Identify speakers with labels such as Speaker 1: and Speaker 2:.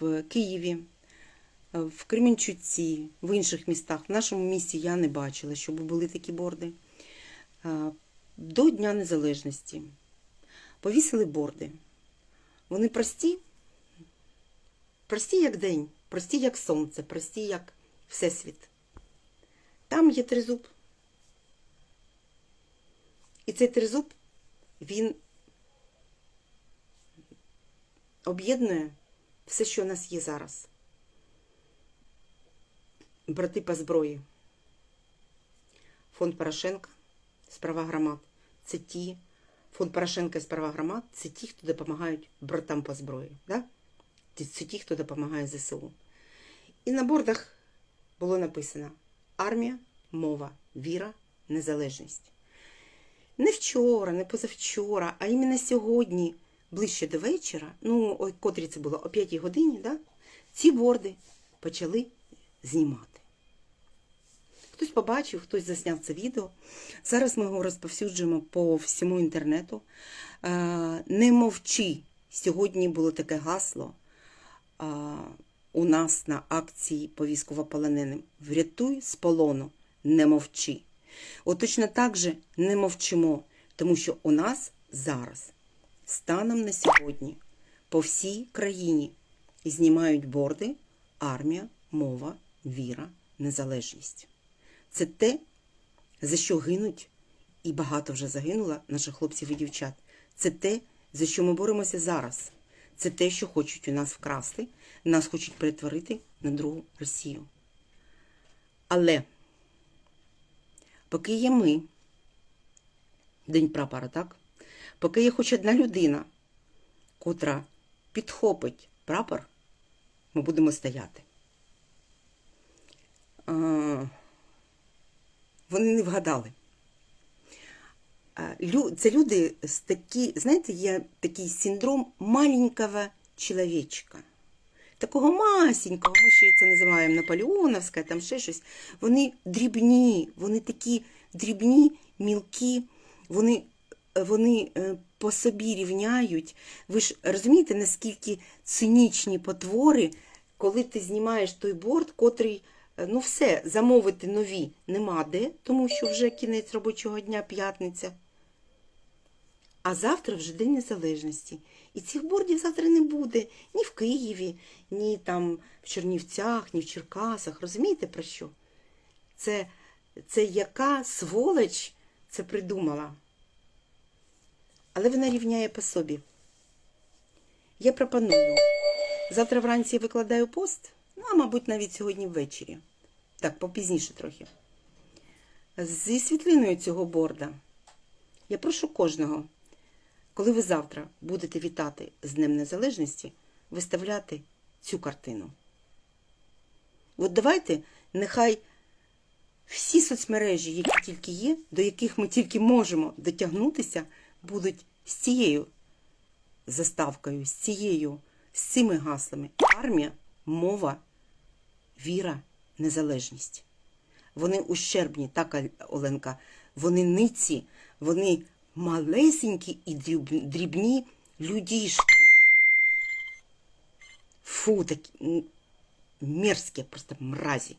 Speaker 1: в Києві, е, в Кременчуці, в інших містах. В нашому місті я не бачила, щоб були такі борди. Е, До Дня Незалежності повісили борди. Вони прості, прості як день, прості як сонце, прості як Всесвіт. Там є тризуб. І цей тризуб, він об'єднує все, що у нас є зараз. Брати по зброї. Фонд Порошенка, справа громад. Це ті, фонд Порошенка і справа громад це ті, хто допомагають братам по зброї. Да? Це ті, хто допомагає ЗСУ. І на бордах було написано армія, мова, віра, незалежність. Не вчора, не позавчора, а іменно сьогодні, ближче до вечора, ну, ой, котрі це було, о 5 годині, да, ці борди почали знімати. Хтось побачив, хтось засняв це відео. Зараз ми його розповсюджуємо по всьому інтернету. Е, Не мовчи. Сьогодні було таке гасло е, у нас на акції по військовополоненим. Врятуй з полону, не мовчи. От точно так же не мовчимо, тому що у нас зараз, станом на сьогодні, по всій країні знімають борди армія, мова, віра, незалежність. Це те, за що гинуть, і багато вже загинуло наших хлопців і дівчат. Це те, за що ми боремося зараз. Це те, що хочуть у нас вкрасти, нас хочуть перетворити на другу Росію. Але поки є ми, День прапора, так? Поки є хоч одна людина, котра підхопить прапор, ми будемо стояти. А, вони не вгадали. Це люди з такі, знаєте, є такий синдром маленького чоловічка. Такого масенького, ми ще це називаємо Наполеоновська, там ще щось. Вони дрібні, вони такі дрібні, мілкі, вони, вони е, по собі рівняють. Ви ж розумієте, наскільки цинічні потвори, коли ти знімаєш той борт, котрий, е, ну все, замовити нові нема де, тому що вже кінець робочого дня, п'ятниця. А завтра вже День Незалежності. І цих бордів завтра не буде ні в Києві, ні там в Чернівцях, ні в Черкасах. Розумієте про що? Це, це яка сволоч це придумала. Але вона рівняє по собі. Я пропоную. Завтра вранці викладаю пост, ну, а мабуть, навіть сьогодні ввечері. Так, попізніше трохи. Зі світлиною цього борда. Я прошу кожного, коли ви завтра будете вітати з Днем Незалежності, виставляти цю картину. От давайте, нехай всі соцмережі, які тільки є, до яких ми тільки можемо дотягнутися, будуть з цією заставкою, з цією, з цими гаслами. Армія, мова, віра, незалежність. Вони ущербні, так, Оленка, вони ниці, вони малесенькі і дрібні людішки. Фу, такі мерзкі, просто мразі.